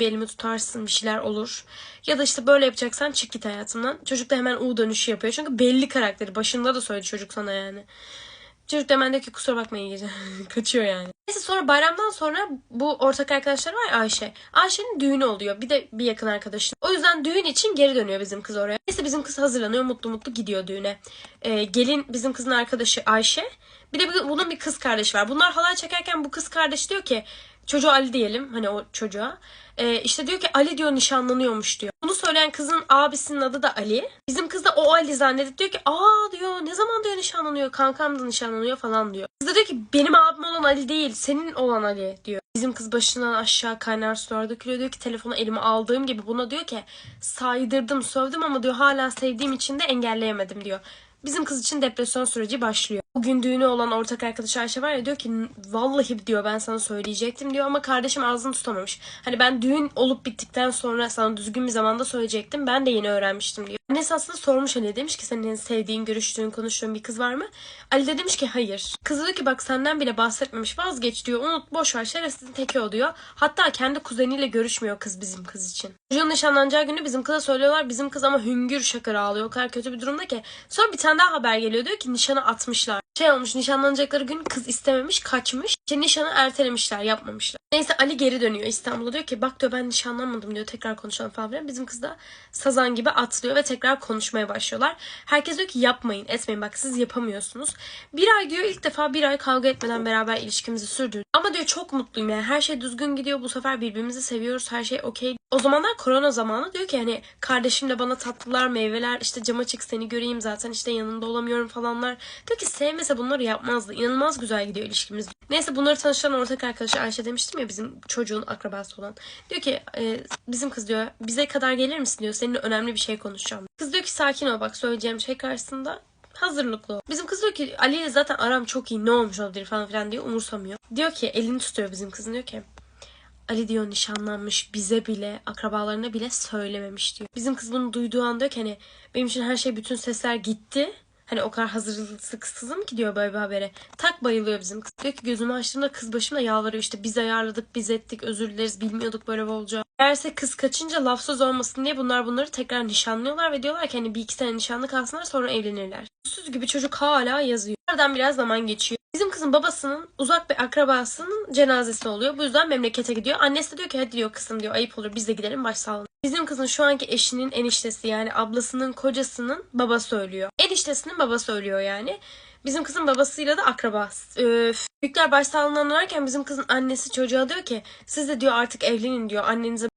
bir elimi tutarsın bir şeyler olur. Ya da işte böyle yapacaksan çık git hayatımdan. Çocuk da hemen U dönüşü yapıyor. Çünkü belli karakteri. Başında da söyledi çocuk sana yani. Çocuk da hemen diyor ki kusura bakmayın gece. Kaçıyor yani. Neyse sonra bayramdan sonra bu ortak arkadaşlar var Ayşe. Ayşe'nin düğünü oluyor. Bir de bir yakın arkadaşın. O yüzden düğün için geri dönüyor bizim kız oraya. Neyse bizim kız hazırlanıyor. Mutlu mutlu gidiyor düğüne. Ee, gelin bizim kızın arkadaşı Ayşe. Bir de bunun bir kız kardeşi var. Bunlar halay çekerken bu kız kardeş diyor ki çocuğa Ali diyelim hani o çocuğa. Ee, işte diyor ki Ali diyor nişanlanıyormuş diyor. Bunu söyleyen kızın abisinin adı da Ali. Bizim kız da o Ali zannedip diyor ki aa diyor ne zaman diyor nişanlanıyor kankam da nişanlanıyor falan diyor. Kız da diyor ki benim abim olan Ali değil senin olan Ali diyor. Bizim kız başından aşağı kaynar sular dökülüyor diyor ki telefonu elime aldığım gibi buna diyor ki saydırdım sövdüm ama diyor hala sevdiğim için de engelleyemedim diyor. Bizim kız için depresyon süreci başlıyor. Bugün düğünü olan ortak arkadaşı Ayşe var ya diyor ki vallahi diyor ben sana söyleyecektim diyor ama kardeşim ağzını tutamamış. Hani ben düğün olup bittikten sonra sana düzgün bir zamanda söyleyecektim. Ben de yeni öğrenmiştim diyor. Annesi aslında sormuş hani demiş ki senin sevdiğin, görüştüğün, konuştuğun bir kız var mı? Ali de demiş ki hayır. Kız diyor ki bak senden bile bahsetmemiş vazgeç diyor. Unut boş ver şerefsizin teki o diyor. Hatta kendi kuzeniyle görüşmüyor kız bizim kız için. Çocuğun nişanlanacağı günü bizim kıza söylüyorlar. Bizim kız ama hüngür şakır ağlıyor. O kadar kötü bir durumda ki. Sonra bir tane daha haber geliyor. Diyor ki nişanı atmışlar. Şey olmuş nişanlanacakları gün kız istememiş kaçmış. İşte nişanı ertelemişler yapmamışlar. Neyse Ali geri dönüyor İstanbul'a diyor ki bak diyor ben nişanlanmadım diyor tekrar konuşalım falan filan. Bizim kız da sazan gibi atlıyor ve tekrar konuşmaya başlıyorlar. Herkes diyor ki yapmayın etmeyin bak siz yapamıyorsunuz. Bir ay diyor ilk defa bir ay kavga etmeden beraber ilişkimizi sürdürdük. Ama diyor çok mutluyum yani her şey düzgün gidiyor bu sefer birbirimizi seviyoruz her şey okey. O zamanlar korona zamanı diyor ki hani kardeşim de bana tatlılar meyveler işte cama çık seni göreyim zaten işte yanında olamıyorum falanlar. Diyor ki sevmese bunları yapmazdı. İnanılmaz güzel gidiyor ilişkimiz. Neyse bunları tanıştıran ortak arkadaşı Ayşe demiştim ya bizim çocuğun akrabası olan. Diyor ki e, bizim kız diyor bize kadar gelir misin diyor seninle önemli bir şey konuşacağım. Kız diyor ki sakin ol bak söyleyeceğim şey karşısında hazırlıklı ol. Bizim kız diyor ki Ali ile zaten aram çok iyi ne olmuş olabilir falan filan diyor umursamıyor. Diyor ki elini tutuyor bizim kızın diyor ki Ali diyor nişanlanmış bize bile akrabalarına bile söylememiş diyor. Bizim kız bunu duyduğu an diyor ki hani benim için her şey bütün sesler gitti. Hani o kadar hazırlıksızım ki diyor böyle bir habere. Tak bayılıyor bizim kız. Diyor ki gözümü açtığımda kız başımda yalvarıyor işte biz ayarladık biz ettik özür dileriz bilmiyorduk böyle olacağı. Meğerse kız kaçınca laf söz olmasın diye bunlar bunları tekrar nişanlıyorlar ve diyorlar ki hani bir iki sene nişanlı kalsınlar sonra evlenirler. Süz gibi çocuk hala yazıyor. Aradan biraz zaman geçiyor. Bizim kızın babasının uzak bir akrabasının cenazesi oluyor. Bu yüzden memlekete gidiyor. Annesi de diyor ki hadi diyor kızım diyor ayıp olur biz de gidelim başsağlığına. Bizim kızın şu anki eşinin eniştesi yani ablasının kocasının baba söylüyor. Eniştesinin baba söylüyor yani. Bizim kızın babasıyla da akraba. Öf. Büyükler başsağlığına dönerken bizim kızın annesi çocuğa diyor ki siz de diyor artık evlenin diyor. Annenize